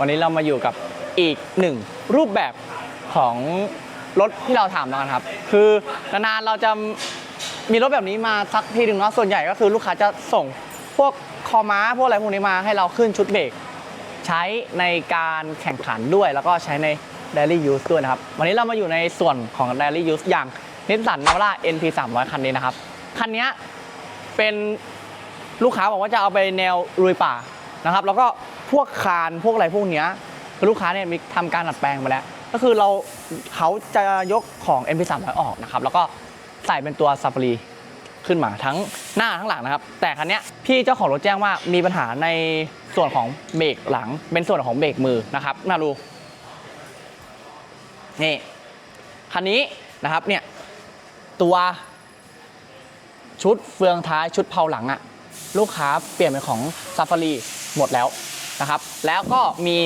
วันนี้เรามาอยู่กับอีกหนึ่งรูปแบบของรถที่เราถามแล้วกันครับ คือนานๆเราจะมีรถแบบนี้มาสักทีหนึ่งเนาะส่วนใหญ่ก็คือลูกค้าจะส่งพวกคอม้าพวกอะไรพวกนี้มาให้เราขึ้นชุดเบรกใช้ในการแข่งขันด้วย แล้วก็ใช้ใน daily use ด้วยนะครับ วันนี้เรามาอยู่ในส่วนของ daily use อย่างนิสสันนาวาร่า NP 300คันนี้นะครับ คันนี้เป็นลูกค้าบอกว่าจะเอาไปแนวลุยป่านะครับ แล้วก็ พวกคานพวกอะไรพวกเนี้ยลูกค้าเนี่ยมีทำการดัดแปลงมาแล้ว ก็คือเราเขาจะยกของ NP 300 ออกนะครับแล้วก็ใส่เป็นตัวซาฟารีขึ้นมาทั้งหน้าทั้งหลังนะครับ แต่คันเนี้ยพี่เจ้าของรถแจ้งว่ามีปัญหาในส่วนของเบรกหลัง เป็นส่วนของเบรกมือนะครับมาดูนี่คันนี้นะครับเนี่ยตัวชุดเฟืองท้ายชุดเพาหลังอะลูกค้าเปลี่ยนเป็นของซาฟารีหมดแล้ว นะครับ แล้วก็มี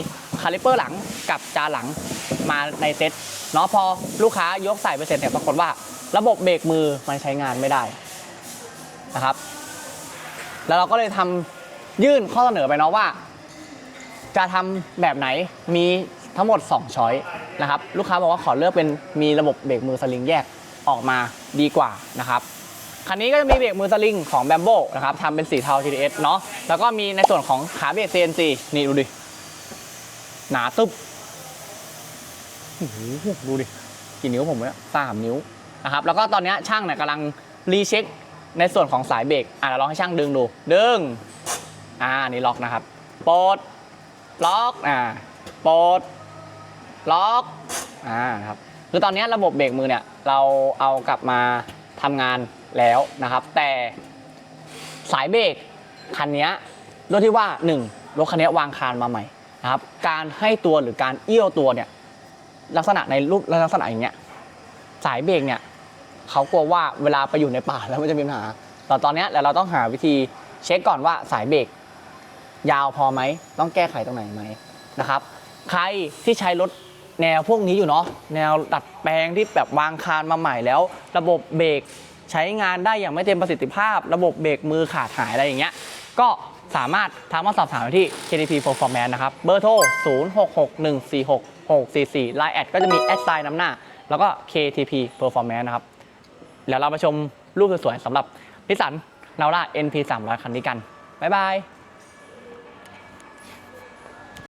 คาลิเปอร์หลังกับจานหลังมาในเซ็ตเนาะพอลูกค้ายกใส่ไปเสร็จเนี่ยปรากฏว่า ระบบเบรกมือมันใช้งานไม่ได้นะครับ แล้วเราก็เลยทำยื่นข้อเสนอไปเนาะว่า จะทำแบบไหนมีทั้งหมด 2 ช้อยนะครับ ลูกค้าบอกว่าขอเลือกเป็นมีระบบเบรกมือสลิงแยกออกมาดีกว่านะครับ คันนี้ก็จะมีเบรกมือสลิงของแบมโบนะครับทำเป็นสีเทา TDS เนาะแล้วก็มีในส่วนของขาเบรก CNC นี่ดูดิ หนาตึ๊บดูดิ กี่นิ้วผมเนี่ยสามนิ้วนะครับแล้วก็ตอนนี้ช่างเนี่ยกำลังรีเช็คในส่วนของสายเบรกอะเราลองให้ช่างดึงดู ดึง อ่า นี่ล็อกนะครับปลดล็อก อ่าปลดล็อก อ่า ครับ คือตอนนี้ระบบเบรกมือเนี่ย เราเอากลับมาทำงาน แล้วนะครับ แต่สายเบรกคันนี้ด้วยที่ว่า 1 รถคันนี้วางคานมาใหม่นะครับ การให้ตัวหรือการเอี้ยวตัวเนี่ยลักษณะในรูปลักษณะอย่างเงี้ยสายเบรกเนี่ยเขากลัวว่าเวลาไปอยู่ในป่าแล้วมันจะมีปัญหาแต่ตอนนี้ยเราต้องหาวิธีเช็คก่อนว่าสายเบรกยาวพอไหม ต้องแก้ไขตรงไหนไหมนะครับ ใครที่ใช้รถแนวพวกนี้อยู่เนาะแนวดัดแปลงที่แบบวางคานมาใหม่แล้ว ระบบเบรก ใช้งานได้อย่างไม่เต็มประสิทธิภาพ ระบบเบรกมือขาดหายอะไรอย่างเงี้ยก็สามารถทักมาสอบถามได้ที่ KTP Performance นะครับ เบอร์โทร 0661466644 Line แอดก็จะมีแอดไซน์นำหน้า แล้วก็ KTP Performance นะครับ เดี๋ยวเรามาชมรูปสวยๆสำหรับนิสสันนาวร่า NP 300 คันนี้กัน บ๊ายบาย